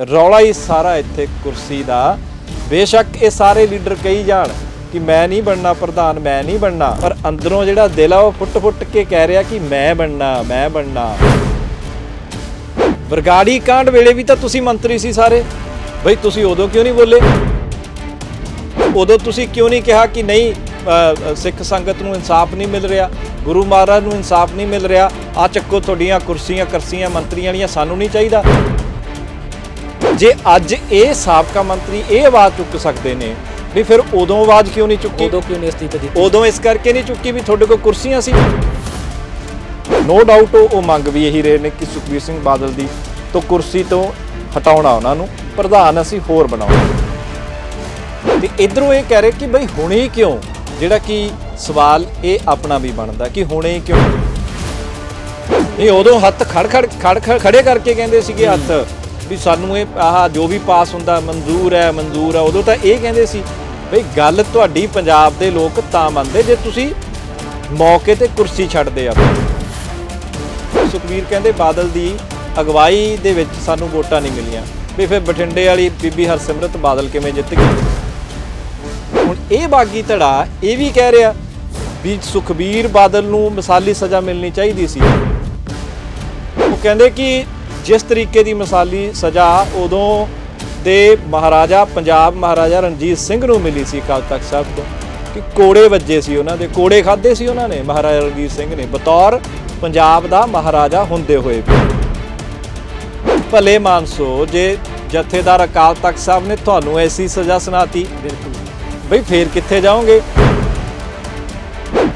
ਰੌਲਾ ਹੀ ਸਾਰਾ ਇੱਥੇ ਕੁਰਸੀ ਦਾ। ਬੇਸ਼ੱਕ ਇਹ ਸਾਰੇ ਲੀਡਰ ਕਹੀ ਜਾਣ ਕਿ ਮੈਂ ਨਹੀਂ ਬਣਨਾ ਪ੍ਰਧਾਨ, ਮੈਂ ਨਹੀਂ ਬਣਨਾ। ਪਰ ਅੰਦਰੋਂ ਜਿਹੜਾ ਦਿਲ ਆ, ਉਹ ਫੁੱਟ-ਫੁੱਟ ਕੇ ਕਹਿ ਰਿਹਾ ਕਿ ਮੈਂ ਬਣਨਾ ਮੈਂ ਬਣਨਾ। ਬਰਗਾੜੀ ਕਾਂਡ ਵੇਲੇ ਵੀ ਤਾਂ ਤੁਸੀਂ ਮੰਤਰੀ ਸੀ ਸਾਰੇ। ਬਈ ਤੁਸੀਂ ਉਦੋਂ ਕਿਉਂ ਨਹੀਂ ਬੋਲੇ? ਉਦੋਂ ਤੁਸੀਂ ਕਿਉਂ ਨਹੀਂ ਕਿਹਾ ਕਿ ਨਹੀਂ ਸਿੱਖ ਸੰਗਤ ਨੂੰ ਇਨਸਾਫ ਨਹੀਂ ਮਿਲ ਰਿਹਾ? ਗੁਰੂ ਮਹਾਰਾਜ ਨੂੰ ਇਨਸਾਫ ਨਹੀਂ ਮਿਲ ਰਿਹਾ? ਆ ਚੱਕੋ ਤੁਹਾਡੀਆਂ ਕੁਰਸੀਆਂ, ਕਰਸੀਆਂ ਮੰਤਰੀਆਂ ਵਾਲੀਆਂ ਸਾਨੂੰ ਨਹੀਂ ਚਾਹੀਦਾ। ਜੇ ਅੱਜ ਇਹ ਸਾਬਕਾ ਮੰਤਰੀ ਇਹ ਆਵਾਜ਼ ਚੁੱਕ ਸਕਦੇ ਨੇ ਵੀ ਫਿਰ ਉਦੋਂ ਆਵਾਜ਼ ਕਿਉਂ ਨਹੀਂ ਚੁੱਕੀ? ਉਦੋਂ ਕਿਉਂ ਨਹੀਂ ਅਸਤੀਫਾ ਦਿੱਤਾ ਉਦੋਂ ਇਸ ਕਰਕੇ ਨਹੀਂ ਚੁੱਕੀ ਵੀ ਤੁਹਾਡੇ ਕੋਲ ਕੁਰਸੀਆਂ ਸੀ? ਨੋ ਡਾਊਟ ਉਹ ਮੰਗ ਵੀ ਇਹੀ ਰਹੇ ਨੇ ਕਿ ਸੁਖਬੀਰ ਸਿੰਘ ਬਾਦਲ ਦੀ ਤੋਂ ਕੁਰਸੀ ਤੋਂ ਹਟਾਉਣਾ ਉਹਨਾਂ ਨੂੰ ਪ੍ਰਧਾਨ ਅਸੀਂ ਹੋਰ ਬਣਾਉਣਾ। ਤੇ ਇਧਰੋਂ ਇਹ ਕਹਿ ਰਹੇ ਕਿ ਬਈ ਹੁਣੇ ਕਿਉਂ? ਜਿਹੜਾ ਕਿ ਸਵਾਲ ਇਹ ਆਪਣਾ ਵੀ ਬਣਦਾ ਕਿ ਹੁਣੇ ਕਿਉਂ? ਨਹੀਂ ਉਦੋਂ ਹੱਥ ਖੜ ਖੜ ਖੜ- ਖੜੇ ਕਰਕੇ ਕਹਿੰਦੇ ਸੀਗੇ ਹੱਥ। ਵੀ ਸਾਨੂੰ ਇਹ, ਆਹ ਜੋ ਵੀ ਪਾਸ ਹੁੰਦਾ, ਮਨਜ਼ੂਰ ਹੈ ਮਨਜ਼ੂਰ ਹੈ, ਉਦੋਂ ਤਾਂ ਇਹ ਕਹਿੰਦੇ ਸੀ, ਬਈ ਗੱਲ ਤੁਹਾਡੀ ਪੰਜਾਬ ਦੇ ਲੋਕ ਤਾਂ ਮੰਨਦੇ, ਜੇ ਤੁਸੀਂ ਮੌਕੇ ਤੇ ਕੁਰਸੀ ਛੱਡਦੇ ਆ। ਸੁਖਵੀਰ ਕਹਿੰਦੇ, ਬਾਦਲ ਦੀ ਅਗਵਾਈ ਦੇ ਵਿੱਚ ਸਾਨੂੰ ਵੋਟਾਂ ਨਹੀਂ ਮਿਲੀਆਂ। ਵੀ ਫਿਰ ਬਠਿੰਡੇ ਵਾਲੀ ਬੀਬੀ ਹਰਸਿਮਰਤ ਬਾਦਲ ਕਿਵੇਂ ਜਿੱਤ ਗਈ? ਹੁਣ ਇਹ ਬਾਗੀ ਧੜਾ ਇਹ ਵੀ ਕਹਿ ਰਿਹਾ ਵੀ ਸੁਖਬੀਰ ਬਾਦਲ ਨੂੰ ਮਿਸਾਲੀ ਸਜ਼ਾ ਮਿਲਣੀ ਚਾਹੀਦੀ ਸੀ। ਉਹ ਕਹਿੰਦੇ ਕਿ ਜਿਸ ਤਰੀਕੇ ਦੀ ਮਿਸਾਲੀ ਸਜ਼ਾ ਉਦੋਂ ਦੇ ਮਹਾਰਾਜਾ, ਪੰਜਾਬ ਮਹਾਰਾਜਾ ਰਣਜੀਤ ਸਿੰਘ ਨੂੰ ਮਿਲੀ ਸੀ ਅਕਾਲ ਤਖਤ ਸਾਹਿਬ ਤੋਂ, ਕਿ ਕੋੜੇ ਵੱਜੇ ਸੀ ਉਹਨਾਂ ਦੇ, ਕੋੜੇ ਖਾਦੇ ਸੀ ਉਹਨਾਂ ਨੇ, ਮਹਾਰਾਜਾ ਰਣਜੀਤ ਸਿੰਘ ਨੇ। ਬਤੌਰ ਪੰਜਾਬ ਦਾ ਮਹਾਰਾਜਾ ਹੁੰਦੇ ਹੋਏ ਵੀ। ਭਲੇ ਮਾਨਸੋ, ਜੇ ਜਥੇਦਾਰ ਅਕਾਲ ਤਖਤ ਸਾਹਿਬ ਨੇ ਤੁਹਾਨੂੰ ਐਸੀ ਸਜ਼ਾ ਸੁਣਾਤੀ ਬਿਲਕੁਲ ਬਈ ਫੇਰ ਕਿੱਥੇ ਜਾਓਗੇ?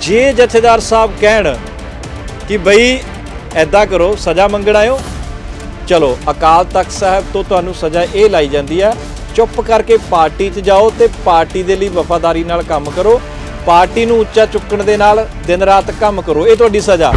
ਜੇ ਜਥੇਦਾਰ ਸਾਹਿਬ ਕਹਿਣ ਕਿ ਬਈ ਐਦਾਂ ਕਰੋ, ਸਜ਼ਾ ਮੰਗਣ ਆਇਓ ਚਲੋ, ਅਕਾਲ ਤਖਤ ਸਾਹਿਬ ਤੋਂ ਤੁਹਾਨੂੰ ਸਜ਼ਾ ਇਹ ਲਾਈ ਜਾਂਦੀ ਹੈ, ਚੁੱਪ ਕਰਕੇ ਪਾਰਟੀ 'ਚ ਜਾਓ ਤੇ ਪਾਰਟੀ ਦੇ ਲਈ ਵਫਾਦਾਰੀ ਨਾਲ ਕੰਮ ਕਰੋ। ਪਾਰਟੀ ਨੂੰ ਉੱਚਾ ਚੁੱਕਣ ਦੇ ਨਾਲ ਦਿਨ ਰਾਤ ਕੰਮ ਕਰੋ। ਇਹ ਤੁਹਾਡੀ ਸਜ਼ਾ।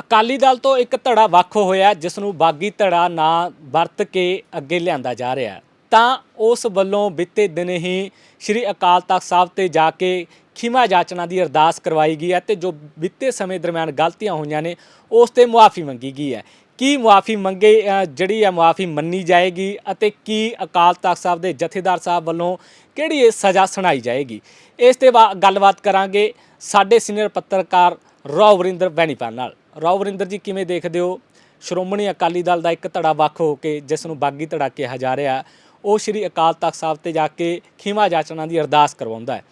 ਅਕਾਲੀ ਦਲ ਤੋਂ ਇੱਕ ਧੜਾ ਵੱਖ ਹੋਇਆ ਜਿਸ ਨੂੰ ਬਾਗੀ ਧੜਾ ਨਾ ਵਰਤ ਕੇ ਅੱਗੇ ਲਿਆਂਦਾ ਜਾ ਰਿਹਾ ਤਾਂ ਉਸ ਵੱਲੋਂ ਬੀਤੇ ਦਿਨ ਹੀ ਸ੍ਰੀ ਅਕਾਲ ਤਖਤ ਸਾਹਿਬ ਤੇ ਜਾ ਕੇ ਖਿਮਾ ਜਾਚਨਾ ਦੀ ਅਰਦਾਸ ਕਰਵਾਈ ਗਈ ਹੈ ਤੇ ਜੋ ਬੀਤੇ ਸਮੇਂ ਦਰਮਿਆਨ ਗਲਤੀਆਂ ਹੋਈਆਂ ਨੇ, ਉਸ ਤੇ ਮੁਆਫੀ ਮੰਗੀ ਗਈ ਹੈ। ਕੀ ਮੁਆਫੀ ਮੰਗੇ ਜਿਹੜੀ ਹੈ ਮੁਆਫੀ ਮੰਨੀ ਜਾਏਗੀ ਅਤੇ ਕੀ ਅਕਾਲ ਤਖਤ ਸਾਹਿਬ ਦੇ ਜਥੇਦਾਰ ਸਾਹਿਬ ਵੱਲੋਂ ਕਿਹੜੀ ਇਹ ਸਜ਼ਾ ਸੁਣਾਈ ਜਾਏਗੀ? ਇਸ ਤੇ ਬਾ- ਗੱਲਬਾਤ ਕਰਾਂਗੇ ਸਾਡੇ ਸੀਨੀਅਰ ਪੱਤਰਕਾਰ ਰੌ ਵਰਿੰਦਰ ਬੈਣੀਪਾਲ ਨਾਲ। ਰੌਵਰਿੰਦਰ ਜੀ, ਕਿਵੇਂ ਦੇਖਦੇ ਹੋ? ਸ਼੍ਰੋਮਣੀ ਅਕਾਲੀ ਦਲ ਦਾ ਇੱਕ ਧੜਾ ਵੱਖ ਹੋ ਕੇ, ਜਿਸ ਨੂੰ ਬਾਗੀ ਧੜਾ ਕਿਹਾ ਜਾ ਰਿਹਾ, ਉਹ ਸ੍ਰੀ ਅਕਾਲ ਤਖਤ ਸਾਹਿਬ ਤੇ ਜਾ ਕੇ ਖਿਮਾ ਜਾਚਨਾ ਦੀ ਅਰਦਾਸ ਕਰਵਾਉਂਦਾ ਹੈ।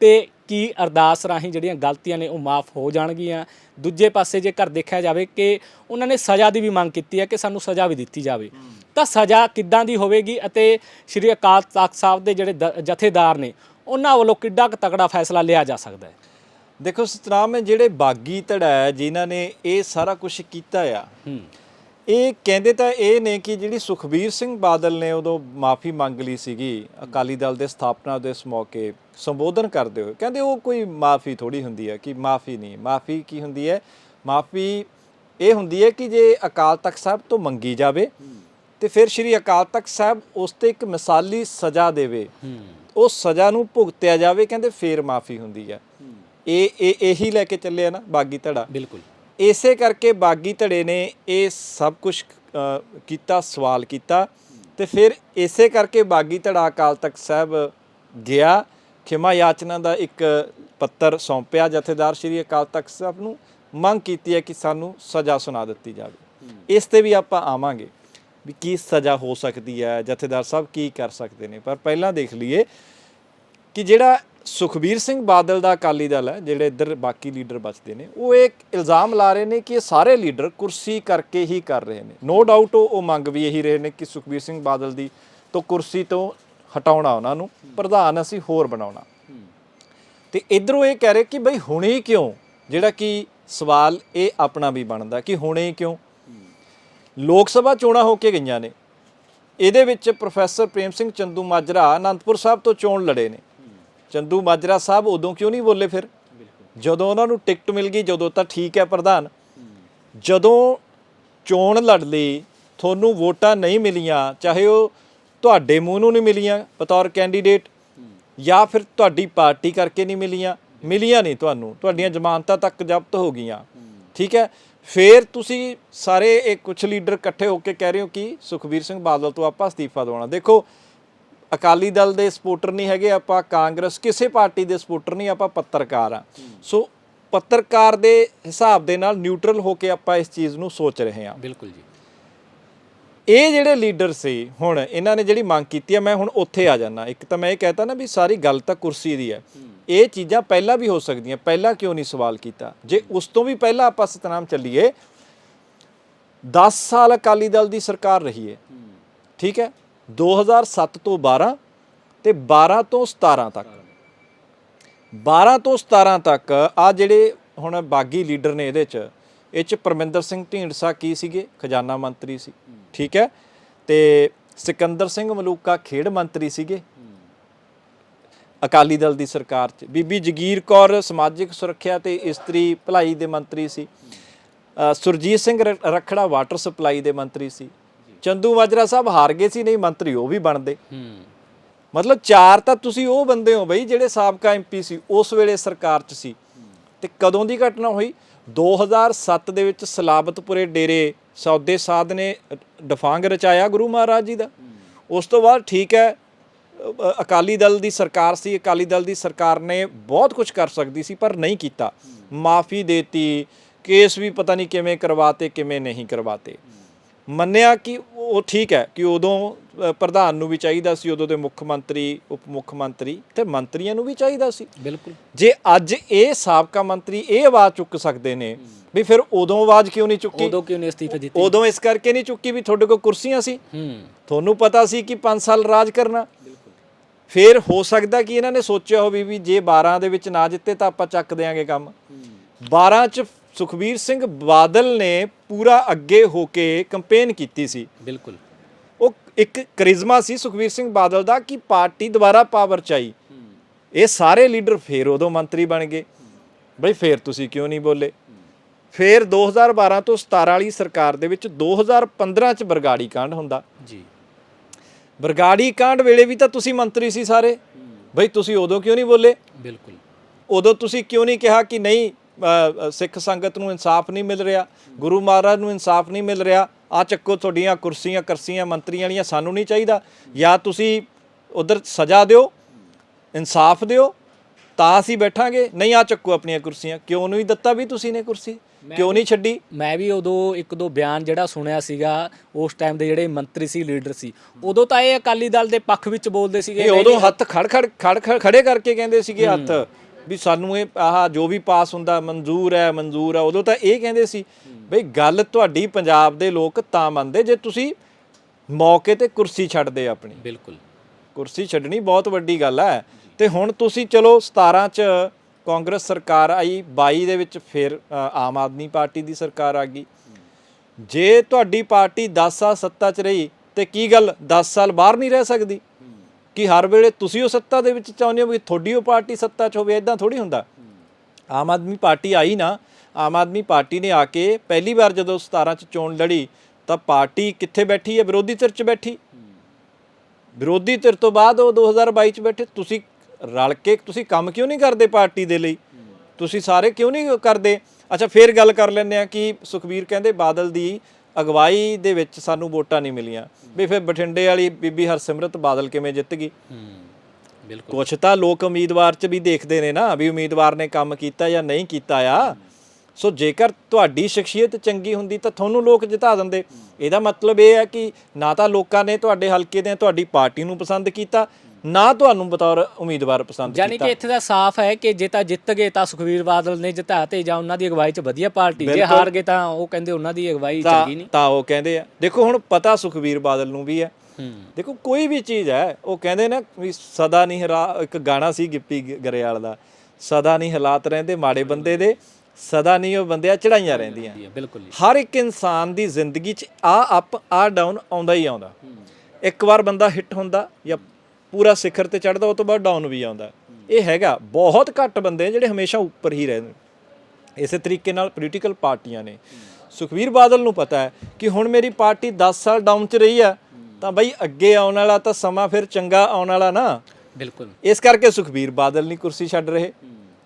ਤੇ ਕੀ ਅਰਦਾਸ ਰਾਹੀਂ ਜਿਹੜੀਆਂ ਗਲਤੀਆਂ ਨੇ ਉਹ ਮਾਫ ਹੋ ਜਾਣਗੀਆਂ? ਦੂਜੇ ਪਾਸੇ ਜੇਕਰ ਦੇਖਿਆ ਜਾਵੇ ਕਿ ਉਹਨਾਂ ਨੇ ਸਜ਼ਾ ਦੀ ਵੀ ਮੰਗ ਕੀਤੀ ਹੈ ਕਿ ਸਾਨੂੰ ਸਜ਼ਾ ਵੀ ਦਿੱਤੀ ਜਾਵੇ। ਤਾਂ ਸਜ਼ਾ ਕਿੱਦਾਂ ਦੀ ਹੋਵੇਗੀ ਅਤੇ ਸ੍ਰੀ ਅਕਾਲ ਤਖਤ ਸਾਹਿਬ ਦੇ ਜਿਹੜੇ ਦ- ਜਥੇਦਾਰ ਨੇ ਉਹਨਾਂ ਵੱਲੋਂ ਕਿੱਡਾ ਕੁ ਤਕੜਾ ਫੈਸਲਾ ਲਿਆ ਜਾ ਸਕਦਾ ਹੈ? ਦੇਖੋ ਸਤਨਾਮ ਜਿਹੜੇ ਬਾਗੀ ਧੜਾ ਹੈ ਜਿਨ੍ਹਾਂ ਨੇ ਇਹ ਸਾਰਾ ਕੁਝ ਕੀਤਾ ਆ ਹੂੰ। ਇਹ ਕਹਿੰਦੇ ਤਾਂ ਇਹ ਨੇ ਕਿ ਜਿਹੜੀ ਸੁਖਬੀਰ ਸਿੰਘ ਬਾਦਲ ਨੇ ਉਦੋਂ ਮਾਫੀ ਮੰਗ ਲਈ ਸੀਗੀ, ਅਕਾਲੀ ਦਲ ਦੇ ਸਥਾਪਨਾ ਦੇ ਇਸ ਮੌਕੇ ਸੰਬੋਧਨ ਕਰਦੇ ਹੋਏ, ਕਹਿੰਦੇ ਉਹ ਕੋਈ ਮਾਫੀ ਥੋੜੀ ਹੁੰਦੀ ਹੈ ਕਿ ਮਾਫੀ ਨਹੀਂ, ਮਾਫੀ ਕੀ ਹੁੰਦੀ ਹੈ? ਮਾਫੀ ਇਹ ਹੁੰਦੀ ਹੈ ਕਿ ਜੇ ਅਕਾਲ ਤਖਤ ਸਾਹਿਬ ਤੋਂ ਮੰਗੀ ਜਾਵੇ ਤੇ ਫਿਰ ਸ੍ਰੀ ਅਕਾਲ ਤਖਤ ਸਾਹਿਬ ਉਸ ਤੇ ਇੱਕ ਮਿਸਾਲੀ ਸਜ਼ਾ ਦੇਵੇ। ਉਹ ਸਜ਼ਾ ਨੂੰ ਭੁਗਤਿਆ ਜਾਵੇ, ਕਹਿੰਦੇ ਫੇਰ ਮਾਫੀ ਹੁੰਦੀ ਹੈ। ਇਹ ਇਹ, ਇਹੀ ਲੈ ਕੇ ਚੱਲਿਆ ਨਾ, ਬਾਗੀ ਧੜਾ। ਬਿਲਕੁਲ। ਇਸੇ ਕਰਕੇ ਬਾਗੀ ਧੜੇ ਨੇ ਇਹ ਸਭ ਕੁਝ ਕੀਤਾ, ਸਵਾਲ ਕੀਤਾ ਤੇ ਫਿਰ ਇਸੇ ਕਰਕੇ ਬਾਗੀ ਧੜਾ ਅਕਾਲ ਤਖਤ ਸਾਹਿਬ ਗਿਆ। ਖਿਮਾ ਯਾਚਨਾ ਦਾ ਇੱਕ ਪੱਤਰ ਸੌਂਪਿਆ ਜਥੇਦਾਰ ਸ਼੍ਰੀ ਅਕਾਲ ਤਖਤ ਸਾਹਿਬ ਨੂੰ, ਮੰਗ ਕੀਤੀ ਹੈ ਕਿ ਸਾਨੂੰ ਸਜ਼ਾ ਸੁਣਾ ਦਿੱਤੀ ਜਾਵੇ। ਇਸ ਤੇ ਵੀ ਆਪਾਂ ਆਵਾਂਗੇ ਵੀ ਕੀ ਸਜ਼ਾ ਹੋ ਸਕਦੀ ਹੈ, ਜਥੇਦਾਰ ਸਾਹਿਬ ਕੀ ਕਰ ਸਕਦੇ ਨੇ। ਪਰ ਪਹਿਲਾਂ ਦੇਖ ਲਈਏ ਕਿ ਜਿਹੜਾ ਸੁਖਬੀਰ ਸਿੰਘ ਬਾਦਲ ਦਾ ਅਕਾਲੀ ਦਲ ਹੈ, ਜਿਹੜੇ ਇੱਧਰ ਬਾਕੀ ਲੀਡਰ ਬਚਦੇ ਨੇ, ਉਹ ਇੱਕ ਇਲਜ਼ਾਮ ਲਾ ਰਹੇ ਨੇ ਕਿ ਇਹ ਸਾਰੇ ਲੀਡਰ ਕੁਰਸੀ ਕਰਕੇ ਹੀ ਕਰ ਰਹੇ ਨੇ। ਨੋ ਡਾਊਟ ਉਹ ਮੰਗ ਵੀ ਇਹੀ ਰਹੇ ਨੇ ਕਿ ਸੁਖਬੀਰ ਸਿੰਘ ਬਾਦਲ ਦੀ ਤੋਂ ਕੁਰਸੀ ਤੋਂ ਹਟਾਉਣਾ ਉਹਨਾਂ ਨੂੰ, ਪ੍ਰਧਾਨ ਅਸੀਂ ਹੋਰ ਬਣਾਉਣਾ। ਤੇ ਇਧਰੋਂ ਇਹ ਕਹਿ ਰਹੇ ਕਿ ਬਈ ਹੁਣੇ ਕਿਉਂ? ਜਿਹੜਾ ਕਿ ਸਵਾਲ ਇਹ ਆਪਣਾ ਵੀ ਬਣਦਾ ਕਿ ਹੁਣੇ ਹੀ ਕਿਉਂ? ਲੋਕ ਸਭਾ ਚੋਣਾਂ ਹੋ ਕੇ ਗਈਆਂ ਨੇ। ਇਹਦੇ ਵਿੱਚ ਪ੍ਰੋਫੈਸਰ ਪ੍ਰੇਮ ਸਿੰਘ ਚੰਦੂ ਮਾਜਰਾ ਅਨੰਦਪੁਰ ਸਾਹਿਬ ਤੋਂ ਚੋਣ ਲੜੇ ਨੇ। ਚੰਦੂ ਮਾਜਰਾ ਸਾਹਿਬ ਉਦੋਂ ਕਿਉਂ ਨਹੀਂ ਬੋਲੇ ਫਿਰ? ਜਦੋਂ ਉਹਨਾਂ ਨੂੰ ਟਿਕਟ ਮਿਲ ਗਈ, ਜਦੋਂ ਤਾਂ ਠੀਕ ਹੈ ਪ੍ਰਧਾਨ। ਜਦੋਂ ਚੋਣ ਲੜ ਲਈ, ਤੁਹਾਨੂੰ ਵੋਟਾਂ ਨਹੀਂ ਮਿਲੀਆਂ, ਚਾਹੇ ਉਹ ਤੁਹਾਡੇ ਮੂੰਹ ਨੂੰ ਨਹੀਂ ਮਿਲੀਆਂ, ਬਤੌਰ ਕੈਂਡੀਡੇਟ ਜਾਂ ਫਿਰ ਤੁਹਾਡੀ ਪਾਰਟੀ ਕਰਕੇ ਨਹੀਂ ਮਿਲੀਆਂ ਮਿਲੀਆਂ ਨਹੀਂ ਤੁਹਾਨੂੰ, ਤੁਹਾਡੀਆਂ ਜ਼ਮਾਨਤਾਂ ਤੱਕ ਜ਼ਬਤ ਹੋ ਗਈਆਂ। ਠੀਕ ਹੈ? ਫਿਰ ਤੁਸੀਂ ਸਾਰੇ ਇਹ ਕੁਝ ਲੀਡਰ ਇਕੱਠੇ ਹੋ ਕੇ ਕਹਿ ਰਹੇ ਹੋ ਕਿ ਸੁਖਬੀਰ ਸਿੰਘ ਬਾਦਲ ਤੋਂ ਆਪਾਂ ਅਸਤੀਫਾ ਦਵਾਉਣਾ। ਦੇਖੋ ਅਕਾਲੀ ਦਲ ਦੇ ਸਪੋਰਟਰ ਨਹੀਂ ਹੈਗੇ ਆਪਾਂ ਕਾਂਗਰਸ ਕਿਸੇ ਪਾਰਟੀ ਦੇ ਸਪੋਰਟਰ ਨਹੀਂ ਆਪਾਂ ਪੱਤਰਕਾਰ ਆ ਸੋ ਪੱਤਰਕਾਰ ਦੇ ਹਿਸਾਬ ਦੇ ਨਾਲ ਨਿਊਟਰਲ ਹੋ ਕੇ ਆਪਾਂ ਇਸ ਚੀਜ਼ ਨੂੰ ਸੋਚ ਰਹੇ ਹਾਂ। ਬਿਲਕੁਲ ਜੀ। ਇਹ ਜਿਹੜੇ ਲੀਡਰ ਸੀ ਹੁਣ ਇਹਨਾਂ ਨੇ ਜਿਹੜੀ ਮੰਗ ਕੀਤੀ ਹੈ ਮੈਂ ਹੁਣ ਉੱਥੇ ਆ ਜਾਣਾ ਇੱਕ ਤਾਂ ਮੈਂ ਇਹ ਕਹਤਾ ਨਾ ਵੀ ਸਾਰੀ ਗੱਲ ਤਾਂ ਕੁਰਸੀ ਦੀ ਹੈ। ਇਹ ਚੀਜ਼ਾਂ ਪਹਿਲਾਂ ਵੀ ਹੋ ਸਕਦੀਆਂ ਪਹਿਲਾਂ ਕਿਉਂ ਨਹੀਂ ਸਵਾਲ ਕੀਤਾ? ਜੇ ਉਸ ਤੋਂ ਵੀ ਪਹਿਲਾਂ ਆਪਾਂ ਸਤਨਾਮ ਚੱਲੀਏ 10 ਸਾਲ ਅਕਾਲੀ ਦਲ ਦੀ ਸਰਕਾਰ ਰਹੀ ਹੈ। ਠੀਕ ਹੈ? 2007 ਤੋਂ 12 ਤੇ 12 ਤੋਂ 17 ਤੱਕ। 12 ਤੋਂ 17 ਤੱਕ ਆ ਜਿਹੜੇ ਹੁਣ ਬਾਗੀ ਲੀਡਰ ਨੇ ਇਹਦੇ ਚ, ਇਹ ਚ ਪਰਮਿੰਦਰ ਸਿੰਘ ਢੀਂਡਸਾ ਕੀ ਸੀਗੇ? ਖਜ਼ਾਨਾ ਮੰਤਰੀ ਸੀ। ਠੀਕ ਹੈ? ਤੇ ਸਿਕੰਦਰ ਸਿੰਘ ਮਲੂਕਾ ਖੇਡ ਮੰਤਰੀ ਸੀਗੇ। ਅਕਾਲੀ ਦਲ ਦੀ ਸਰਕਾਰ 'ਚ। ਬੀਬੀ ਜਗੀਰ ਕੌਰ ਸਮਾਜਿਕ ਸੁਰੱਖਿਆ ਤੇ ਇਸਤਰੀ ਭਲਾਈ ਦੇ ਮੰਤਰੀ ਸੀ। ਸੁਰਜੀਤ ਸਿੰਘ ਰ- ਰਖੜਾ ਵਾਟਰ ਸਪਲਾਈ ਦੇ ਮੰਤਰੀ ਸੀ। ਚੰਦੂ ਮਾਜਰਾ ਸਾਹਿਬ ਹਾਰ ਗਏ ਸੀ ਨਹੀਂ ਮੰਤਰੀ ਉਹ ਵੀ ਬਣਦੇ। ਹੂੰ। ਮਤਲਬ ਚਾਰ ਤਾਂ ਤੁਸੀਂ ਉਹ ਬੰਦੇ ਹੋ ਬਈ ਜਿਹੜੇ ਸਾਬਕਾ ਐਮਪੀ ਸੀ ਉਸ ਵੇਲੇ ਸਰਕਾਰ 'ਚ ਸੀ। ਤੇ ਕਦੋਂ ਦੀ ਘਟਨਾ ਹੋਈ? 2007 ਦੇ ਵਿੱਚ ਸਲਾਬਤਪੁਰੇ ਡੇਰੇ ਸੌਦੇ ਸਾਧ ਨੇ ਡਫਾਂਗ ਰਚਾਇਆ ਗੁਰੂ ਮਹਾਰਾਜ ਜੀ ਦਾ। ਉਸ ਤੋਂ ਬਾਅਦ ਠੀਕ ਹੈ ਅਕਾਲੀ ਦਲ ਦੀ ਸਰਕਾਰ ਸੀ ਅਕਾਲੀ ਦਲ ਦੀ ਸਰਕਾਰ ਨੇ ਬਹੁਤ ਕੁਝ ਕਰ ਸਕਦੀ ਸੀ ਪਰ ਨਹੀਂ ਕੀਤਾ। ਮਾਫੀ ਦੇਤੀ ਕੇਸ ਵੀ ਪਤਾ ਨਹੀਂ ਕਿਵੇਂ ਕਰਵਾਤੇ ਕਿਵੇਂ ਨਹੀਂ ਕਰਵਾਤੇ। ਮੰਨਿਆ ਕਿ ਉਹ ਠੀਕ ਹੈ ਕਿ ਉਦੋਂ ਪ੍ਰਧਾਨ ਨੂੰ ਵੀ ਚਾਹੀਦਾ ਸੀ ਉਦੋਂ ਦੇ ਮੁੱਖ ਮੰਤਰੀ ਉਪ ਮੁੱਖ ਮੰਤਰੀ ਤੇ ਮੰਤਰੀਆਂ ਨੂੰ ਵੀ ਚਾਹੀਦਾ ਸੀ। ਬਿਲਕੁਲ। ਜੇ ਅੱਜ ਇਹ ਸਾਬਕਾ ਮੰਤਰੀ ਇਹ ਆਵਾਜ਼ ਚੁੱਕ ਸਕਦੇ ਨੇ ਵੀ ਫਿਰ ਉਦੋਂ ਆਵਾਜ਼ ਕਿਉਂ ਨਹੀਂ ਚੁੱਕੀ? ਉਦੋਂ ਕਿਉਂ ਨਹੀਂ ਅਸਤੀਫਾ ਦਿੱਤੀ? ਉਦੋਂ ਇਸ ਕਰਕੇ ਨਹੀਂ ਚੁੱਕੀ ਵੀ ਤੁਹਾਡੇ ਕੋਲ ਕੁਰਸੀਆਂ ਸੀ। ਹੂੰ। ਤੁਹਾਨੂੰ ਪਤਾ ਸੀ ਕਿ 5 ਸਾਲ ਰਾਜ ਕਰਨਾ। ਫਿਰ ਹੋ ਸਕਦਾ ਕਿ ਇਹਨਾਂ ਨੇ ਸੋਚਿਆ ਹੋਵੇ ਵੀ ਜੇ 12 ਦੇ ਵਿੱਚ ਨਾ ਜਿੱਤੇ ਤਾਂ ਆਪਾਂ ਚੱਕ ਦੇਾਂਗੇ ਕੰਮ। 12 ਚ ਸੁਖਬੀਰ ਸਿੰਘ ਬਾਦਲ ਨੇ ਪੂਰਾ ਅੱਗੇ ਹੋ ਕੇ ਕੰਪੇਨ ਕੀਤੀ ਸੀ। ਬਿਲਕੁਲ। ਉਹ ਇੱਕ ਕਰਿਸ਼ਮਾ ਸੀ ਸੁਖਬੀਰ ਸਿੰਘ ਬਾਦਲ ਦਾ ਕਿ ਪਾਰਟੀ ਦੁਬਾਰਾ ਪਾਵਰ ਚ ਆਈ ਇਹ ਸਾਰੇ ਲੀਡਰ ਫੇਰ ਉਦੋਂ ਮੰਤਰੀ ਬਣ ਗਏ। ਬਈ ਫੇਰ ਤੁਸੀਂ ਕਿਉਂ ਨਹੀਂ ਬੋਲੇ? ਫੇਰ 2012 ਤੋਂ 17 ਵਾਲੀ ਸਰਕਾਰ ਦੇ ਵਿੱਚ 2015 ਚ ਬਰਗਾੜੀ ਕਾਂਡ ਹੁੰਦਾ। ਜੀ। ਬਰਗਾੜੀ ਕਾਂਡ ਵੇਲੇ ਵੀ ਤਾਂ ਤੁਸੀਂ ਮੰਤਰੀ ਸੀ ਸਾਰੇ। ਬਈ ਤੁਸੀਂ ਉਦੋਂ ਕਿਉਂ ਨਹੀਂ ਬੋਲੇ? ਬਿਲਕੁਲ। ਉਦੋਂ ਤੁਸੀਂ ਕਿਉਂ ਨਹੀਂ ਕਿਹਾ ਕਿ ਨਹੀਂ ਸਿੱਖ ਸੰਗਤ ਨੂੰ ਇਨਸਾਫ ਨਹੀਂ ਮਿਲ ਰਿਹਾ ਗੁਰੂ ਮਹਾਰਾਜ ਨੂੰ ਇਨਸਾਫ ਨਹੀਂ ਮਿਲ ਰਿਹਾ ਆ ਚੱਕੋ ਤੁਹਾਡੀਆਂ ਕੁਰਸੀਆਂ ਕਰਸੀਆਂ ਮੰਤਰੀਆਂ ਵਾਲੀਆਂ ਸਾਨੂੰ ਨਹੀਂ ਚਾਹੀਦਾ। ਜਾਂ ਤੁਸੀਂ ਉਧਰ ਸਜ਼ਾ ਦਿਓ ਇਨਸਾਫ ਦਿਓ ਤਾਂ ਅਸੀਂ ਬੈਠਾਂਗੇ। ਨਹੀਂ ਆ ਚੱਕੋ ਆਪਣੀਆਂ ਕੁਰਸੀਆਂ ਕਿਉਂ ਨਹੀਂ ਦਿੱਤਾ ਵੀ ਤੁਸੀਂ ਨੇ ਕੁਰਸੀ? ਕਿਉਂ ਨਹੀਂ ਛੱਡੀ? ਮੈਂ ਵੀ ਉਦੋਂ ਇੱਕ ਦੋ ਬਿਆਨ ਜਿਹੜਾ ਸੁਣਿਆ ਸੀਗਾ ਉਸ ਟਾਈਮ ਦੇ ਜਿਹੜੇ ਮੰਤਰੀ ਸੀ ਲੀਡਰ ਸੀ ਉਦੋਂ ਤਾਂ ਇਹ ਅਕਾਲੀ ਦਲ ਦੇ ਪੱਖ ਵਿੱਚ ਬੋਲਦੇ ਸੀਗੇ ਇਹ ਉਦੋਂ ਹੱਥ ਖੜ ਖੜ ਖੜ ਖੜ- ਖੜੇ ਕਰਕੇ ਕਹਿੰਦੇ ਸੀਗੇ ਹੱਥ। ਵੀ ਸਾਨੂੰ ਇਹ ਆਹ ਜੋ ਵੀ ਪਾਸ ਹੁੰਦਾ ਮਨਜ਼ੂਰ ਹੈ ਮਨਜ਼ੂਰ ਹੈ ਉਦੋਂ ਤਾਂ ਇਹ ਕਹਿੰਦੇ ਸੀ ਬਈ ਗੱਲ ਤੁਹਾਡੀ ਪੰਜਾਬ ਦੇ ਲੋਕ ਤਾਂ ਮੰਨਦੇ ਜੇ ਤੁਸੀਂ ਮੌਕੇ ਤੇ ਕੁਰਸੀ ਛੱਡਦੇ ਆਪਣੀ। ਬਿਲਕੁਲ। ਕੁਰਸੀ ਛੱਡਣੀ ਬਹੁਤ ਵੱਡੀ ਗੱਲ ਹੈ। ਤੇ ਹੁਣ ਤੁਸੀਂ ਚਲੋ 17 ਚ ਕਾਂਗਰਸ ਸਰਕਾਰ ਆਈ 22 ਦੇ ਵਿੱਚ ਫਿਰ ਆਮ ਆਦਮੀ ਪਾਰਟੀ ਦੀ ਸਰਕਾਰ ਆ ਗਈ। ਜੇ ਤੁਹਾਡੀ ਪਾਰਟੀ 10 ਸਾਲ ਸੱਤਾ 'ਚ ਰਹੀ ਤੇ ਕੀ ਗੱਲ 10 ਸਾਲ ਬਾਹਰ ਨਹੀਂ ਰਹਿ ਸਕਦੀ? ਕਿ ਹਰ ਵੇਲੇ ਤੁਸੀਂ ਉਹ ਸੱਤਾ ਦੇ ਵਿੱਚ ਚਾਹੁੰਦੇ ਹੋ ਵੀ ਤੁਹਾਡੀ ਉਹ ਪਾਰਟੀ ਸੱਤਾ 'ਚ ਹੋਵੇ ਇਦਾਂ ਥੋੜੀ ਹੁੰਦਾ। ਆਮ ਆਦਮੀ ਪਾਰਟੀ ਆਈ ਨਾ, ਆਮ ਆਦਮੀ ਪਾਰਟੀ ਨੇ ਆ ਕੇ ਪਹਿਲੀ ਵਾਰ ਜਦੋਂ 17 ਚ ਚੋਣ ਲੜੀ, ਤਾਂ ਪਾਰਟੀ ਕਿੱਥੇ ਬੈਠੀ ਹੈ? ਵਿਰੋਧੀ ਧਿਰ 'ਚ ਬੈਠੀ। ਵਿਰੋਧੀ ਧਿਰ ਤੋਂ ਬਾਅਦ ਉਹ 2022 ਚ ਬੈਠੇ। ਤੁਸੀਂ ਰਲ ਕੇ, ਤੁਸੀਂ ਕੰਮ ਕਿਉਂ ਨਹੀਂ ਕਰਦੇ ਪਾਰਟੀ ਦੇ ਲਈ? ਤੁਸੀਂ ਸਾਰੇ ਕਿਉਂ ਨਹੀਂ ਕਰਦੇ? ਅੱਛਾ, ਫੇਰ ਗੱਲ ਕਰ ਲੈਂਦੇ ਆ ਕਿ ਸੁਖਬੀਰ ਕਹਿੰਦੇ ਬਾਦਲ ਦੀ ਅਗਵਾਈ ਦੇ ਵਿੱਚ ਸਾਨੂੰ ਵੋਟਾਂ ਨਹੀਂ ਮਿਲੀਆਂ। ਵੀ ਫਿਰ ਬਠਿੰਡੇ ਵਾਲੀ ਬੀਬੀ ਹਰਸਿਮਰਤ ਬਾਦਲ ਕਿਵੇਂ ਜਿੱਤ ਗਈ? ਹੂੰ ਬਿਲਕੁਲ। ਕੁਛ ਤਾਂ ਲੋਕ ਉਮੀਦਵਾਰ 'ਚ ਵੀ ਦੇਖਦੇ ਨੇ ਨਾ ਵੀ ਉਮੀਦਵਾਰ ਨੇ ਕੰਮ ਕੀਤਾ ਜਾਂ ਨਹੀਂ ਕੀਤਾ ਆ। ਸੋ ਜੇਕਰ ਤੁਹਾਡੀ ਸ਼ਖਸੀਅਤ ਚੰਗੀ ਹੁੰਦੀ ਤਾਂ ਤੁਹਾਨੂੰ ਲੋਕ ਜਿਤਾ ਦਿੰਦੇ। ਇਹਦਾ ਮਤਲਬ ਇਹ ਹੈ ਕਿ ਨਾ ਤਾਂ ਲੋਕਾਂ ਨੇ ਤੁਹਾਡੇ ਹਲਕੇ ਦੇ ਤੁਹਾਡੀ ਪਾਰਟੀ ਨੂੰ ਪਸੰਦ ਕੀਤਾ ਨਾ ਤੁਹਾਨੂੰ ਬਤੌਰ ਉਮੀਦਵਾਰ ਪਸੰਦ ਯਾਨੀ ਕੀਤਾ ਕਿ ਇੱਥੇ ਦਾ ਸਾਫ਼ ਹੈ ਕਿ ਜੇ ਤਾਂ ਜਿੱਤ ਗਏ ਤਾਂ ਸੁਖਵੀਰ ਬਾਦਲ ਨੇ ਜਿਤਾ ਤੇ ਜਾਂ ਉਹਨਾਂ ਦੀ ਅਗਵਾਈ 'ਚ ਵਧੀਆ ਪਾਰਟੀ ਜੇ ਹਾਰ ਗਏ ਤਾਂ ਉਹ ਕਹਿੰਦੇ ਉਹਨਾਂ ਦੀ ਅਗਵਾਈ ਚੰਗੀ ਨਹੀਂ। ਤਾਂ ਉਹ ਕਹਿੰਦੇ ਆ। ਦੇਖੋ ਹੁਣ ਪਤਾ ਸੁਖਵੀਰ ਬਾਦਲ ਨੂੰ ਵੀ ਹੈ। ਹੂੰ। ਦੇਖੋ ਕੋਈ ਵੀ ਚੀਜ਼ ਹੈ ਉਹ ਕਹਿੰਦੇ ਨਾ ਵੀ ਸਦਾ ਨਹੀਂ ਹਰਾ ਇੱਕ ਗਾਣਾ ਸੀ ਗਿੱਪੀ ਗ- ਗਰੇਵਾਲ ਦਾ ਸਦਾ ਨਹੀਂ ਹਾਲਾਤ ਰਹਿੰਦੇ ਮਾੜੇ ਬੰਦੇ ਦੇ ਸਦਾ ਨਹੀਂ ਉਹ ਬੰਦਿਆਂ ਚੜਾਈਆਂ ਰਹਿੰਦੀਆਂ। ਬਿਲਕੁਲ ਜੀ। ਹਰ ਇੱਕ ਇਨਸਾਨ ਦੀ ਜ਼ਿੰਦਗੀ 'ਚ ਆ ਅਪ ਆ ਡਾਊਨ ਆਉਂਦਾ। ਹੀ। ਆਉਂਦਾ ਇੱਕ ਵਾਰ ਬੰਦਾ ਹਿੱਟ ਹੁੰਦਾ ਜਾਂ ਪੂਰਾ ਸਿਖਰ ਤੇ ਚੜਦਾ ਉਹ ਤੋਂ ਬਾਅਦ ਡਾਊਨ ਵੀ ਆਉਂਦਾ। ਇਹ ਹੈਗਾ ਬਹੁਤ ਘੱਟ ਬੰਦੇ ਜਿਹੜੇ ਹਮੇਸ਼ਾ ਉੱਪਰ ਹੀ ਰਹਿੰਦੇ ਇਸੇ ਤਰੀਕੇ ਨਾਲ ਪੋਲੀਟੀਕਲ ਪਾਰਟੀਆਂ ਨੇ। ਸੁਖਵੀਰ ਬਾਦਲ ਨੂੰ ਪਤਾ ਹੈ ਕਿ ਹੁਣ ਮੇਰੀ ਪਾਰਟੀ 10 ਸਾਲ ਡਾਊਨ 'ਚ ਰਹੀ ਆ ਤਾਂ ਬਈ ਅੱਗੇ ਆਉਣ ਵਾਲਾ ਤਾਂ ਸਮਾਂ ਫਿਰ ਚੰਗਾ ਆਉਣ ਵਾਲਾ ਨਾ। ਬਿਲਕੁਲ। ਇਸ ਕਰਕੇ ਸੁਖਬੀਰ ਬਾਦਲ ਨਹੀਂ ਕੁਰਸੀ ਛੱਡ ਰਹੇ।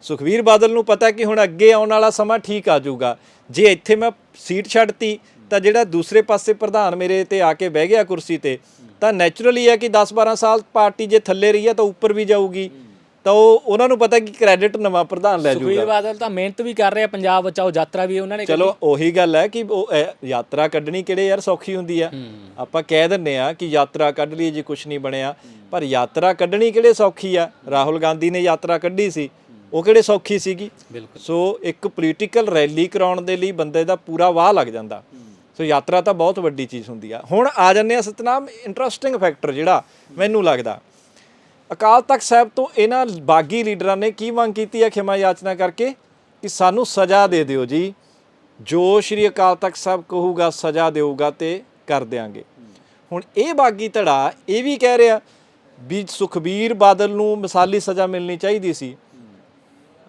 ਸੁਖਵੀਰ ਬਾਦਲ ਨੂੰ ਪਤਾ ਕਿ ਹੁਣ ਅੱਗੇ ਆਉਣ ਵਾਲਾ ਸਮਾਂ ਠੀਕ ਆ ਜਾਊਗਾ। ਜੇ ਇੱਥੇ ਮੈਂ ਸੀਟ ਛੱਡਤੀ ਤਾਂ ਜਿਹੜਾ ਦੂਸਰੇ ਪਾਸੇ ਪ੍ਰਧਾਨ ਮੇਰੇ ਤੇ ਆ ਕੇ ਬਹਿ ਗਿਆ ਕੁਰਸੀ ਤੇ ਤਾਂ ਨੈਚੁਰਲੀ ਹੈ ਕਿ 10-12 ਸਾਲ ਪਾਰਟੀ ਜੇ ਥੱਲੇ ਰਹੀ ਹੈ ਤਾਂ ਉੱਪਰ ਵੀ ਜਾਊਗੀ। ਤਾਂ ਉਹ ਉਹਨਾਂ ਨੂੰ ਪਤਾ ਕਿ ਕ੍ਰੈਡਿਟ ਨਵਾਂ ਪ੍ਰਧਾਨ ਲੈ ਸੁਖਬੀਰ ਜਾਊਗਾ। ਬਾਦਲ ਤਾਂ ਮਿਹਨਤ ਵੀ ਕਰ ਰਹੇ ਪੰਜਾਬ ਬਚਾਓ ਯਾਤਰਾ ਵੀ ਉਹਨਾਂ ਨੇ ਚਲੋ ਉਹੀ ਗੱਲ ਹੈ ਕਿ ਉਹ ਇਹ ਯਾਤਰਾ ਕੱਢਣੀ ਕਿਹੜੇ ਯਾਰ ਸੌਖੀ ਹੁੰਦੀ ਆ ਆਪਾਂ ਕਹਿ ਦਿੰਨੇ ਆ ਕਿ ਯਾਤਰਾ ਕੱਢ ਲਈ ਜੀ ਕੁਝ ਨਹੀਂ ਬਣਿਆ। ਪਰ ਯਾਤਰਾ ਕੱਢਣੀ ਕਿਹੜੇ ਸੌਖੀ ਆ ਰਾਹੁਲ ਗਾਂਧੀ ਨੇ ਯਾਤਰਾ ਕੱਢੀ ਸੀ। ਉਹ ਕਿਹੜੇ ਸੌਖੀ ਸੀਗੀ? ਬਿਲਕੁਲ। ਸੋ ਇੱਕ ਪੋਲੀਟੀਕਲ ਰੈਲੀ ਕਰਾਉਣ ਦੇ ਲਈ ਬੰਦੇ ਦਾ ਪੂਰਾ ਵਾਹ ਲੱਗ ਜਾਂਦਾ। ਸੋ ਯਾਤਰਾ ਤਾਂ ਬਹੁਤ ਵੱਡੀ ਚੀਜ਼ ਹੁੰਦੀ ਆ। ਹੁਣ ਆ ਜੰਨੇ ਆ ਸਤਨਾਮ ਇੰਟਰਸਟਿੰਗ ਫੈਕਟਰ ਜਿਹੜਾ ਮੈਨੂੰ ਲੱਗਦਾ। ਅਕਾਲ ਤਖਤ ਸਾਹਿਬ ਤੋਂ ਇਹਨਾਂ ਬਾਗੀ ਲੀਡਰਾਂ ਨੇ ਕੀ ਮੰਗ ਕੀਤੀ ਹੈ ਖਿਮਾ ਯਾਚਨਾ ਕਰਕੇ? ਕਿ ਸਾਨੂੰ ਸਜ਼ਾ ਦੇ ਦਿਓ ਜੀ। ਜੋ ਸ਼੍ਰੀ ਅਕਾਲ ਤਖਤ ਸਾਹਿਬ ਕਹੂਗਾ ਸਜ਼ਾ ਦੇਊਗਾ ਤੇ ਕਰ ਦਿਆਂਗੇ। ਹੁਣ ਇਹ ਬਾਗੀ ਧੜਾ ਇਹ ਵੀ ਕਹਿ ਰਿਹਾ ਵੀ ਸੁਖਬੀਰ ਬਾਦਲ ਨੂੰ ਮਿਸਾਲੀ ਸਜ਼ਾ ਮਿਲਣੀ ਚਾਹੀਦੀ ਸੀ।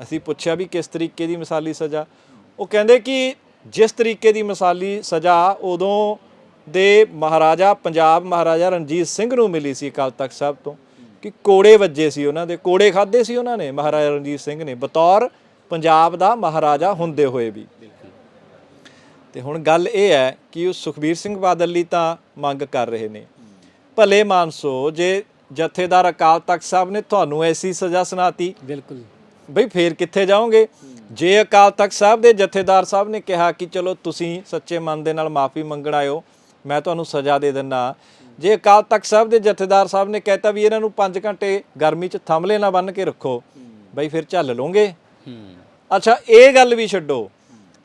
ਅਸੀਂ ਪੁੱਛਿਆ ਵੀ ਕਿਸ ਤਰੀਕੇ ਦੀ ਮਿਸਾਲੀ ਸਜ਼ਾ? ਉਹ ਕਹਿੰਦੇ ਕਿ ਜਿਸ ਤਰੀਕੇ ਦੀ ਮਿਸਾਲੀ ਸਜ਼ਾ ਉਦੋਂ ਦੇ ਮਹਾਰਾਜਾ ਪੰਜਾਬ ਮਹਾਰਾਜਾ ਰਣਜੀਤ ਸਿੰਘ ਨੂੰ ਮਿਲੀ ਸੀ ਅਕਾਲ ਤਖਤ ਸਾਹਿਬ ਤੋਂ ਕਿ ਕੋੜੇ ਵੱਜੇ ਸੀ ਉਹਨਾਂ ਦੇ ਕੋੜੇ ਖਾਦੇ ਸੀ ਉਹਨਾਂ ਨੇ ਮਹਾਰਾਜਾ ਰਣਜੀਤ ਸਿੰਘ ਨੇ ਬਤੌਰ ਪੰਜਾਬ ਦਾ ਮਹਾਰਾਜਾ ਹੁੰਦੇ ਹੋਏ ਵੀ। ਤੇ ਹੁਣ ਗੱਲ ਇਹ ਹੈ ਕਿ ਉਹ ਸੁਖਬੀਰ ਸਿੰਘ ਬਾਦਲ ਲਈ ਤਾਂ ਮੰਗ ਕਰ ਰਹੇ ਨੇ। ਭਲੇ ਮਾਨਸੋ ਜੇ ਜਥੇਦਾਰ ਅਕਾਲ ਤਖਤ ਸਾਹਿਬ ਨੇ ਤੁਹਾਨੂੰ ਐਸੀ ਸਜ਼ਾ ਸੁਣਾਤੀ ਬਿਲਕੁਲ। ਬਈ ਫੇਰ ਕਿੱਥੇ ਜਾਓਗੇ? ਜੇ ਅਕਾਲ ਤਖਤ ਸਾਹਿਬ ਦੇ ਜਥੇਦਾਰ ਸਾਹਿਬ ਨੇ ਕਿਹਾ ਕਿ ਚਲੋ ਤੁਸੀਂ ਸੱਚੇ ਮਨ ਦੇ ਨਾਲ ਮਾਫੀ ਮੰਗਣ ਆਇਓ, ਮੈਂ ਤੁਹਾਨੂੰ ਸਜ਼ਾ ਦੇ ਦਿੰਨਾ ਜੇ ਅਕਾਲ ਤਖਤ ਸਾਹਿਬ ਦੇ ਜਥੇਦਾਰ ਸਾਹਿਬ ਨੇ ਕਹਿਤਾ ਵੀ ਇਹਨਾਂ ਨੂੰ 5 ਘੰਟੇ ਗਰਮੀ 'ਚ ਥੰਮਲੇ ਨਾ ਬੰਨ ਕੇ ਰੱਖੋ, ਬਈ ਫਿਰ ਝੱਲ ਲੋਗੇ ਅੱਛਾ, ਇਹ ਗੱਲ ਵੀ ਛੱਡੋ।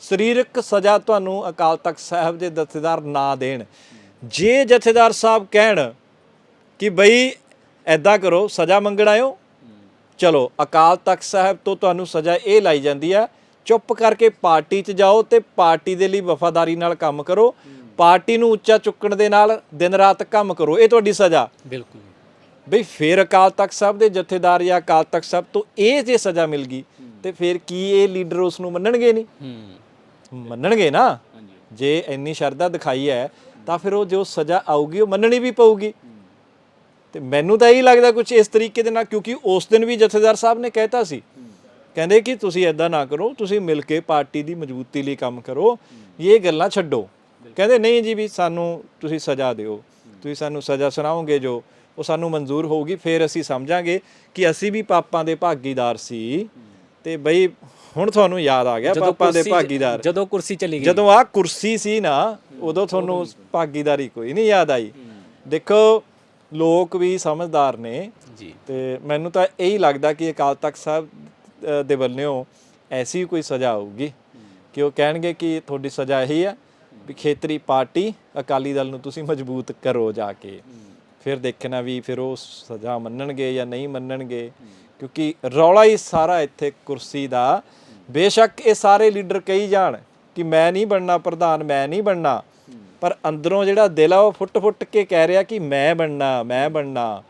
ਸਰੀਰਕ ਸਜ਼ਾ ਤੁਹਾਨੂੰ ਅਕਾਲ ਤਖਤ ਸਾਹਿਬ ਦੇ ਜਥੇਦਾਰ ਨਾ ਦੇਣ। ਜੇ ਜਥੇਦਾਰ ਸਾਹਿਬ ਕਹਿਣ ਕਿ ਬਈ ਐਦਾਂ ਕਰੋ, ਸਜ਼ਾ ਮੰਗਣ ਆਇਓ ਚਲੋ ਅਕਾਲ ਤਖਤ ਸਾਹਿਬ ਤੋਂ ਤੁਹਾਨੂੰ ਸਜ਼ਾ ਇਹ ਲਾਈ ਜਾਂਦੀ ਹੈ ਚੁੱਪ ਕਰਕੇ ਪਾਰਟੀ 'ਚ ਜਾਓ ਤੇ ਪਾਰਟੀ ਦੇ ਲਈ ਵਫਾਦਾਰੀ ਨਾਲ ਕੰਮ ਕਰੋ। ਪਾਰਟੀ ਨੂੰ ਉੱਚਾ ਚੁੱਕਣ ਦੇ ਨਾਲ ਦਿਨ ਰਾਤ ਕੰਮ ਕਰੋ ਇਹ ਤੁਹਾਡੀ ਸਜ਼ਾ। ਬਿਲਕੁਲ ਬਈ ਫੇਰ ਅਕਾਲ ਤਖਤ ਸਾਹਿਬ ਦੇ ਜਥੇਦਾਰ ਜਾਂ ਅਕਾਲ ਤਖਤ ਸਾਹਿਬ ਤੋਂ ਇਹ ਜੇ ਸਜ਼ਾ ਮਿਲ ਗਈ ਤੇ ਫਿਰ ਕੀ ਇਹ ਲੀਡਰ ਉਸ ਨੂੰ ਮੰਨਣਗੇ ਨਹੀਂ? ਮੰਨਣਗੇ ਨਾ? ਜੇ ਇੰਨੀ ਸ਼ਰਧਾ ਦਿਖਾਈ ਹੈ ਤਾਂ ਫਿਰ ਉਹ ਜੋ ਸਜ਼ਾ ਆਊਗੀ ਉਹ ਮੰਨਣੀ ਵੀ ਪਊਗੀ। ਤੇ ਮੈਨੂੰ ਤਾਂ ਇਹੀ ਲੱਗਦਾ ਕੁਝ ਇਸ ਤਰੀਕੇ ਦੇ ਨਾਲ ਕਿਉਂਕਿ ਉਸ ਦਿਨ ਵੀ ਜਥੇਦਾਰ ਸਾਹਿਬ ਨੇ ਕਹਿਤਾ ਸੀ। ਕਹਿੰਦੇ ਕਿ ਤੁਸੀਂ ਐਦਾਂ ਨਾ ਕਰੋ ਤੁਸੀਂ ਮਿਲ ਕੇ ਪਾਰਟੀ ਦੀ ਮਜ਼ਬੂਤੀ ਲਈ ਕੰਮ ਕਰੋ ਇਹ ਗੱਲਾਂ ਛੱਡੋ। ਕਹਿੰਦੇ ਨਹੀਂ ਜੀ ਵੀ ਸਾਨੂੰ ਤੁਸੀਂ ਸਜ਼ਾ ਦਿਓ ਤੁਸੀਂ ਸਾਨੂੰ ਸਜ਼ਾ ਸੁਣਾਓਗੇ ਜੋ ਉਹ ਸਾਨੂੰ ਮਨਜ਼ੂਰ ਹੋਊਗੀ ਫਿਰ ਅਸੀਂ ਸਮਝਾਂਗੇ ਕਿ ਅਸੀਂ ਵੀ ਪਾਪਾਂ ਦੇ ਭਾਗੀਦਾਰ ਸੀ। ਤੇ ਬਈ ਹੁਣ ਤੁਹਾਨੂੰ ਯਾਦ ਆ ਗਿਆ ਪਾਪਾਂ ਦੇ ਭਾਗੀਦਾਰ। ਜਦੋਂ ਕੁਰਸੀ ਚਲੀ ਗਈ। ਜਦੋਂ ਆ ਕੁਰਸੀ ਸੀ ਨਾ ਉਦੋਂ ਤੁਹਾਨੂੰ ਭਾਗੀਦਾਰੀ ਕੋਈ ਨਹੀਂ ਯਾਦ ਆਈ। ਦੇਖੋ ਲੋਕ ਵੀ ਸਮਝਦਾਰ ਨੇ ਜੀ। ਤੇ ਮੈਨੂੰ ਤਾਂ ਇਹੀ ਲੱਗਦਾ ਕਿ ਅਕਾਲ ਤਖਤ ਸਾਹਿਬ ਦੇ ਵੱਲੋਂ ਐਸੀ ਕੋਈ ਸਜ਼ਾ ਆਊਗੀ ਕਿ ਉਹ ਕਹਿਣਗੇ ਕਿ ਤੁਹਾਡੀ ਸਜ਼ਾ ਇਹੀ ਹੈ ਵੀ ਖੇਤਰੀ ਪਾਰਟੀ ਅਕਾਲੀ ਦਲ ਨੂੰ ਤੁਸੀਂ ਮਜ਼ਬੂਤ ਕਰੋ ਜਾ ਕੇ। ਫਿਰ ਦੇਖਣਾ ਵੀ ਫਿਰ ਉਹ ਸਜ਼ਾ ਮੰਨਣਗੇ ਜਾਂ ਨਹੀਂ ਮੰਨਣਗੇ ਕਿਉਂਕਿ ਰੌਲਾ ਹੀ ਸਾਰਾ ਇੱਥੇ ਕੁਰਸੀ ਦਾ। ਬੇਸ਼ੱਕ ਇਹ ਸਾਰੇ ਲੀਡਰ ਕਹੀ ਜਾਣ ਕਿ ਮੈਂ ਨਹੀਂ ਬਣਨਾ ਪ੍ਰਧਾਨ ਮੈਂ ਨਹੀਂ ਬਣਨਾ। ਪਰ ਅੰਦਰੋਂ ਜਿਹੜਾ ਦਿਲ ਆ ਉਹ ਫੁੱਟ-ਫੁੱਟ ਕੇ ਕਹਿ ਰਿਹਾ ਕਿ ਮੈਂ ਬਣਨਾ ਮੈਂ ਬਣਨਾ।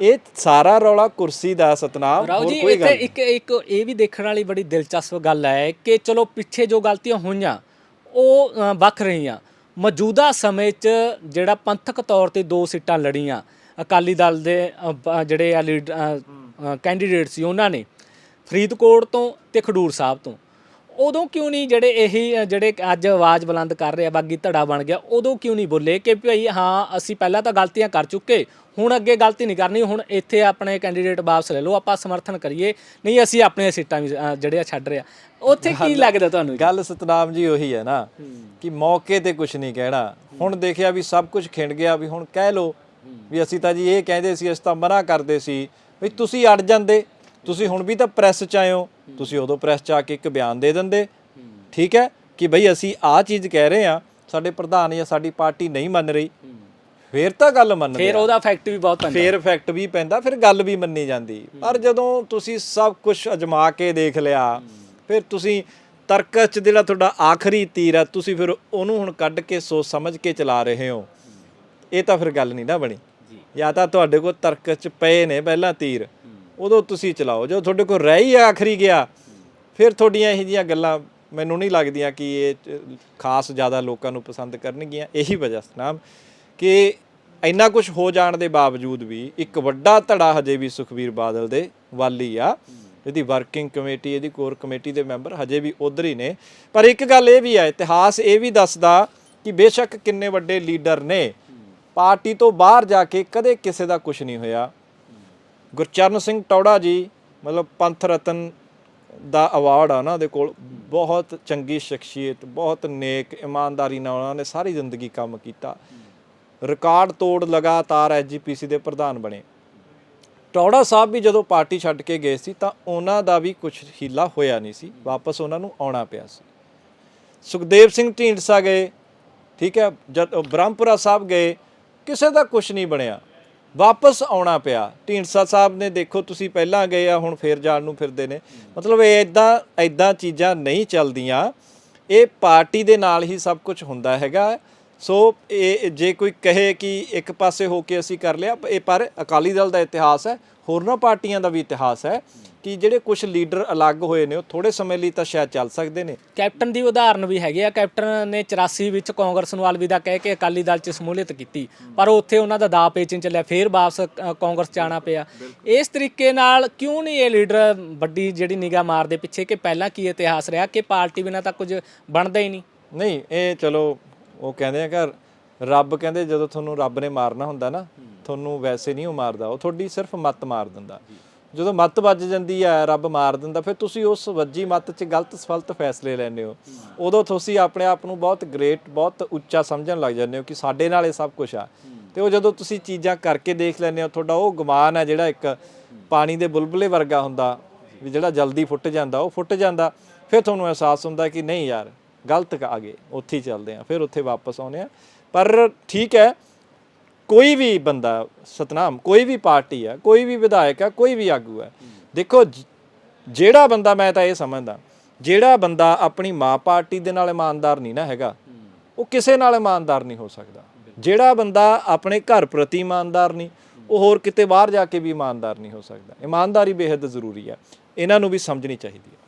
ਇਹ ਸਾਰਾ ਰੌਲਾ ਕੁਰਸੀ ਦਾ ਸਤਨਾਮ ਹੋਰ ਕੋਈ ਇੱਥੇ ਗੱਲ ਇੱਕ ਇੱਕ ਇਹ ਵੀ ਦੇਖਣ ਵਾਲੀ ਬੜੀ ਦਿਲਚਸਪ ਗੱਲ ਹੈ ਕਿ ਚਲੋ ਪਿੱਛੇ ਜੋ ਗਲਤੀਆਂ ਹੋਈਆਂ ਉਹ ਵੱਖ ਰਹੀਆਂ। ਮੌਜੂਦਾ ਸਮੇਂ 'ਚ ਜਿਹੜਾ ਪੰਥਕ ਤੌਰ ਤੇ ਦੋ ਸੀਟਾਂ ਲੜੀਆਂ ਅਕਾਲੀ ਦਲ ਦੇ ਜਿਹੜੇ ਆ ਕੈਂਡੀਡੇਟ ਸੀ ਉਹਨਾਂ ਨੇ ਫਰੀਦਕੋਟ ਤੋਂ ਤੇ ਖਡੂਰ ਸਾਹਿਬ ਤੋਂ। ਉਦੋਂ ਕਿਉਂ ਨਹੀਂ ਜਿਹੜੇ ਇਹੀ ਜਿਹੜੇ ਅੱਜ ਆਵਾਜ਼ ਬੁਲੰਦ ਕਰ ਰਹੇ ਆ ਬਾਗੀ ਧੜਾ ਬਣ ਗਿਆ ਉਦੋਂ ਕਿਉਂ ਨਹੀਂ ਬੋਲੇ ਕਿ ਭਈ ਹਾਂ ਅਸੀਂ ਪਹਿਲਾਂ ਤਾਂ ਗਲਤੀਆਂ ਕਰ ਚੁੱਕੇ ਹੁਣ ਅੱਗੇ ਗਲਤੀ ਨਹੀਂ ਕਰਨੀ ਹੁਣ ਇੱਥੇ ਆਪਣੇ ਕੈਂਡੀਡੇਟ ਵਾਪਸ ਲੈ ਲਓ ਆਪਾਂ ਸਮਰਥਨ ਕਰੀਏ ਨਹੀਂ ਅਸੀਂ ਆਪਣੀਆਂ ਸੀਟਾਂ ਵੀ ਜਿਹੜੇ ਆ ਛੱਡ ਰਹੇ। ਆ ਉੱਥੇ ਕੀ ਲੱਗਦਾ ਤੁਹਾਨੂੰ? ਗੱਲ ਸਤਨਾਮ ਜੀ ਉਹੀ ਹੈ ਨਾ ਕਿ ਮੌਕੇ ਤੇ ਕੁਝ ਨਹੀਂ ਕਹਿਣਾ। ਹੁਣ ਦੇਖਿਆ ਵੀ ਸਭ ਕੁਝ ਖਿੰਡ ਗਿਆ ਵੀ ਹੁਣ ਕਹਿ ਲੋ ਵੀ ਅਸੀਂ ਤਾਂ ਜੀ ਇਹ ਕਹਿੰਦੇ ਸੀ ਅਸੀਂ ਤਾਂ ਮਨਾ ਕਰਦੇ ਸੀ ਵੀ ਤੁਸੀਂ ਅੜ ਜਾਂਦੇ ਤੁਸੀਂ ਹੁਣ ਵੀ ਤਾਂ ਪ੍ਰੈਸ ਚ ਆਏ ਹੋ ਤੁਸੀਂ ਉਦੋਂ ਪ੍ਰੈਸ ਚ ਆ ਕੇ ਇੱਕ ਬਿਆਨ ਦੇ ਦਿੰਦੇ। ਠੀਕ ਹੈ ਕਿ ਭਈ ਅਸੀਂ ਆਹ ਚੀਜ਼ ਕਹਿ ਰਹੇ ਆ ਸਾਡੇ ਪ੍ਰਧਾਨ ਜਾਂ ਸਾਡੀ ਪਾਰਟੀ ਨਹੀਂ ਮੰਨ ਰਹੀ। ਫੇਰ ਤਾਂ ਗੱਲ ਮੰਨਦੇ ਫਿਰ ਆ। ਉਹਦਾ ਫੈਕਟ ਵੀ ਬਹੁਤ ਪੈਂਦਾ। ਫੇਰ ਇਫੈਕਟ ਵੀ ਪੈਂਦਾ ਫਿਰ ਗੱਲ ਵੀ ਮੰਨੀ ਜਾਂਦੀ। ਪਰ ਜਦੋਂ ਤੁਸੀਂ ਸਭ ਕੁਝ ਅਜਮਾ ਕੇ ਦੇਖ ਲਿਆ ਫਿਰ ਤੁਸੀਂ ਤਰਕ ਚ ਜਿਹੜਾ ਤੁਹਾਡਾ ਆਖਰੀ ਤੀਰ ਹੈ ਤੁਸੀਂ ਫਿਰ ਉਹਨੂੰ ਹੁਣ ਕੱਢ ਕੇ ਸੋਚ ਸਮਝ ਕੇ ਚਲਾ ਰਹੇ ਹੋ। ਇਹ ਤਾਂ ਫਿਰ ਗੱਲ ਨਹੀਂ ਨਾ ਬਣੀ। ਜਾਂ। ਤਾਂ ਤੁਹਾਡੇ ਕੋਲ ਤਰਕ ਚ ਪਏ ਨੇ ਪਹਿਲਾਂ ਤੀਰ। ਉਦੋਂ ਤੁਸੀਂ ਚਲਾਓ। ਜੋ ਤੁਹਾਡੇ ਕੋਲ ਰਹਿ ਹੀ ਆਖਰੀ ਗਿਆ, ਫਿਰ ਤੁਹਾਡੀਆਂ ਇਹੋ ਜਿਹੀਆਂ ਗੱਲਾਂ ਮੈਨੂੰ ਨਹੀਂ ਲੱਗਦੀਆਂ ਕਿ ਇਹ ਖਾਸ ਜ਼ਿਆਦਾ ਲੋਕਾਂ ਨੂੰ ਪਸੰਦ ਕਰਨਗੀਆਂ। ਇਹੀ ਵਜ੍ਹਾ ਸਨਾਮ ਕਿ ਇੰਨਾ ਕੁਝ ਹੋ ਜਾਣ ਦੇ ਬਾਵਜੂਦ ਵੀ ਇੱਕ ਵੱਡਾ ਧੜਾ ਹਜੇ ਵੀ ਸੁਖਵੀਰ ਬਾਦਲ ਦੇ ਵੱਲ ਹੀ ਆ। ਇਹਦੀ ਵਰਕਿੰਗ ਕਮੇਟੀ ਇਹਦੀ ਕੋਰ ਕਮੇਟੀ ਦੇ ਮੈਂਬਰ ਹਜੇ ਵੀ ਉਧਰ ਹੀ ਨੇ। ਪਰ ਇੱਕ ਗੱਲ ਇਹ ਵੀ ਹੈ ਇਤਿਹਾਸ ਇਹ ਵੀ ਦੱਸਦਾ ਕਿ ਬੇਸ਼ੱਕ ਕਿੰਨੇ ਵੱਡੇ ਲੀਡਰ ਨੇ। ਪਾਰਟੀ ਤੋਂ ਬਾਹਰ ਜਾ ਕੇ ਕਦੇ ਕਿਸੇ ਦਾ ਕੁਝ ਨਹੀਂ ਹੋਇਆ। ਗੁਰਚਰਨ ਸਿੰਘ ਟੌੜਾ ਜੀ ਮਤਲਬ ਪੰਥ ਰਤਨ ਦਾ ਅਵਾਰਡ ਆ ਉਹਨਾਂ ਦੇ ਕੋਲ, ਬਹੁਤ ਚੰਗੀ ਸ਼ਖਸੀਅਤ, ਬਹੁਤ ਨੇਕ, ਇਮਾਨਦਾਰੀ ਨਾਲ ਉਹਨਾਂ ਨੇ ਸਾਰੀ ਜ਼ਿੰਦਗੀ ਕੰਮ ਕੀਤਾ। ਰਿਕਾਰਡ ਤੋੜ ਲਗਾਤਾਰ ਐਜੀਪੀਸੀ ਦੇ ਪ੍ਰਧਾਨ ਬਣੇ। ਟੌੜਾ ਸਾਹਿਬ ਵੀ ਜਦੋਂ ਪਾਰਟੀ ਛੱਡ ਕੇ ਗਏ ਸੀ ਤਾਂ ਉਹਨਾਂ ਦਾ ਵੀ ਕੁਝ ਹੀਲਾ ਹੋਇਆ ਨਹੀਂ ਸੀ, ਵਾਪਸ ਉਹਨਾਂ ਨੂੰ ਆਉਣਾ ਪਿਆ ਸੀ। ਸੁਖਦੇਵ ਸਿੰਘ ਢੀਂਡਸਾ ਗਏ, ਠੀਕ ਹੈ, ਜਦ ਉਹ ਬ੍ਰਹਮਪੁਰਾ ਸਾਹਿਬ ਗਏ, ਕਿਸੇ ਦਾ ਕੁਝ ਨਹੀਂ ਬਣਿਆ। ਵਾਪਸ ਆਉਣਾ ਪਿਆ। ਢੀਂਡਸਾ ਸਾਹਿਬ ਨੇ ਦੇਖੋ ਤੁਸੀਂ ਪਹਿਲਾਂ ਗਏ ਆ, ਹੁਣ ਫੇਰ ਜਾਣ ਨੂੰ ਫਿਰਦੇ ਨੇ। ਮਤਲਬ ਇਹ ਇਦਾਂ ਇਦਾਂ ਚੀਜ਼ਾਂ ਨਹੀਂ ਚੱਲਦੀਆਂ। ਇਹ ਪਾਰਟੀ ਦੇ ਨਾਲ ਹੀ ਸਭ ਕੁਝ ਹੁੰਦਾ ਹੈਗਾ। ਸੋ ਇਹ ਜੇ ਕੋਈ ਕਹੇ ਕਿ ਇੱਕ ਪਾਸੇ ਹੋ ਕੇ ਅਸੀਂ ਕਰ ਲਿਆ, ਇਹ ਪਰ ਅਕਾਲੀ ਦਲ ਦਾ ਇਤਿਹਾਸ ਹੈ, ਹੋਰਨਾਂ ਪਾਰਟੀਆਂ ਦਾ ਵੀ ਇਤਿਹਾਸ ਹੈ। ਕਿ ਜਿਹੜੇ ਕੁਝ ਲੀਡਰ ਅਲੱਗ ਹੋਏ ਨੇ ਉਹ ਥੋੜੇ ਸਮੇਂ ਲਈ ਤਾਂ ਸ਼ਾਇਦ ਚੱਲ ਸਕਦੇ ਨੇ। ਕੈਪਟਨ ਦੀ ਉਦਾਹਰਨ ਵੀ ਹੈਗੇ ਆ। ਕੈਪਟਨ ਨੇ 84 ਵਿੱਚ ਕਾਂਗਰਸ ਨੂੰ ਅਲਵਿਦਾ ਕਹਿ ਕੇ ਅਕਾਲੀ ਦਲ 'ਚ ਸਮੂਲੀਅਤ ਕੀਤੀ। ਪਰ ਉੱਥੇ ਉਹਨਾਂ ਦਾ ਦਾ ਪੇਚਨ ਚੱਲਿਆ ਫੇਰ ਵਾਪਸ ਕਾਂਗਰਸ ਆਉਣਾ ਪਿਆ। ਇਸ ਤਰੀਕੇ ਨਾਲ ਕਿਉਂ ਨਹੀਂ ਇਹ ਲੀਡਰ ਵੱਡੀ ਜਿਹੜੀ ਨਿਗਾਹ ਮਾਰਦੇ ਪਿੱਛੇ ਕਿ ਪਹਿਲਾਂ ਕੀ ਇਤਿਹਾਸ ਰਿਹਾ ਕਿ ਪਾਰਟੀ ਬਿਨਾਂ ਤਾਂ ਕੁਝ ਬਣਦਾ ਹੀ ਨਹੀਂ? ਨਹੀਂ ਇਹ ਚਲੋ ਉਹ ਕਹਿੰਦੇ ਆ ਕਿ ਰੱਬ ਕਹਿੰਦੇ ਜਦੋਂ ਤੁਹਾਨੂੰ ਰੱਬ ਨੇ ਮਾਰਨਾ ਹੁੰਦਾ ਨਾ ਤੁਹਾਨੂੰ ਵੈਸੇ ਨਹੀਂ ਉਹ ਮਾਰਦਾ। ਉਹ ਤੁਹਾਡੀ ਸਿਰਫ ਮੱਤ ਮਾਰ ਦਿੰਦਾ। ਜਦੋਂ ਮੱਤ ਵੱਜ ਜਾਂਦੀ ਹੈ ਰੱਬ ਮਾਰ ਦਿੰਦਾ, ਫਿਰ ਤੁਸੀਂ ਉਸ ਵੱਜੀ ਮੱਤ 'ਚ ਗਲਤ ਸਫਲਤ ਫੈਸਲੇ ਲੈਂਦੇ ਹੋ। ਉਦੋਂ ਤੁਸੀਂ ਆਪਣੇ ਆਪ ਨੂੰ ਬਹੁਤ ਗ੍ਰੇਟ, ਬਹੁਤ ਉੱਚਾ ਸਮਝਣ ਲੱਗ ਜਾਂਦੇ ਹੋ ਕਿ ਸਾਡੇ ਨਾਲ ਇਹ ਸਭ ਕੁਝ ਆ। ਤੇ ਉਹ ਜਦੋਂ ਤੁਸੀਂ ਚੀਜ਼ਾਂ ਕਰਕੇ ਦੇਖ ਲੈਂਦੇ ਹੋ, ਤੁਹਾਡਾ ਉਹ ਗੁਮਾਨ ਹੈ ਜਿਹੜਾ ਇੱਕ ਪਾਣੀ ਦੇ ਬੁਲਬੁਲੇ ਵਰਗਾ ਹੁੰਦਾ, ਵੀ ਜਿਹੜਾ ਜਲਦੀ ਫੁੱਟ ਜਾਂਦਾ, ਉਹ ਫੁੱਟ ਜਾਂਦਾ, ਫਿਰ ਤੁਹਾਨੂੰ ਅਹਿਸਾਸ ਹੁੰਦਾ ਕਿ ਨਹੀਂ ਯਾਰ, ਗਲਤ ਆ ਗਏ, ਉੱਥੇ ਹੀ ਚੱਲਦੇ ਆ, ਫਿਰ ਉੱਥੇ ਵਾਪਸ ਆਉਂਦੇ ਆ। ਪਰ ਠੀਕ ਹੈ ਕੋਈ ਵੀ ਬੰਦਾ, ਸਤਨਾਮ, ਕੋਈ ਵੀ ਪਾਰਟੀ ਆ, ਕੋਈ ਵੀ ਵਿਧਾਇਕ ਆ, ਕੋਈ ਵੀ ਆਗੂ ਹੈ ਦੇਖੋ ਜ- ਜਿਹੜਾ ਬੰਦਾ ਮੈਂ ਤਾਂ ਇਹ ਸਮਝਦਾ, ਜਿਹੜਾ ਬੰਦਾ ਆਪਣੀ ਮਾਂ ਪਾਰਟੀ ਦੇ ਨਾਲ ਇਮਾਨਦਾਰ ਨਹੀਂ ਨਾ ਹੈਗਾ, ਉਹ ਕਿਸੇ ਨਾਲ ਇਮਾਨਦਾਰ ਨਹੀਂ ਹੋ ਸਕਦਾ। ਜਿਹੜਾ ਬੰਦਾ ਆਪਣੇ ਘਰ ਪ੍ਰਤੀ ਇਮਾਨਦਾਰ ਨਹੀਂ, ਉਹ ਹੋਰ ਕਿਤੇ ਬਾਹਰ ਜਾ ਕੇ ਵੀ ਇਮਾਨਦਾਰ ਨਹੀਂ ਹੋ ਸਕਦਾ। ਇਮਾਨਦਾਰੀ ਬੇहद ਜ਼ਰੂਰੀ ਹੈ ਇਹਨਾਂ ਨੂੰ ਵੀ ਸਮਝਣੀ ਚਾਹੀਦੀ ਹੈ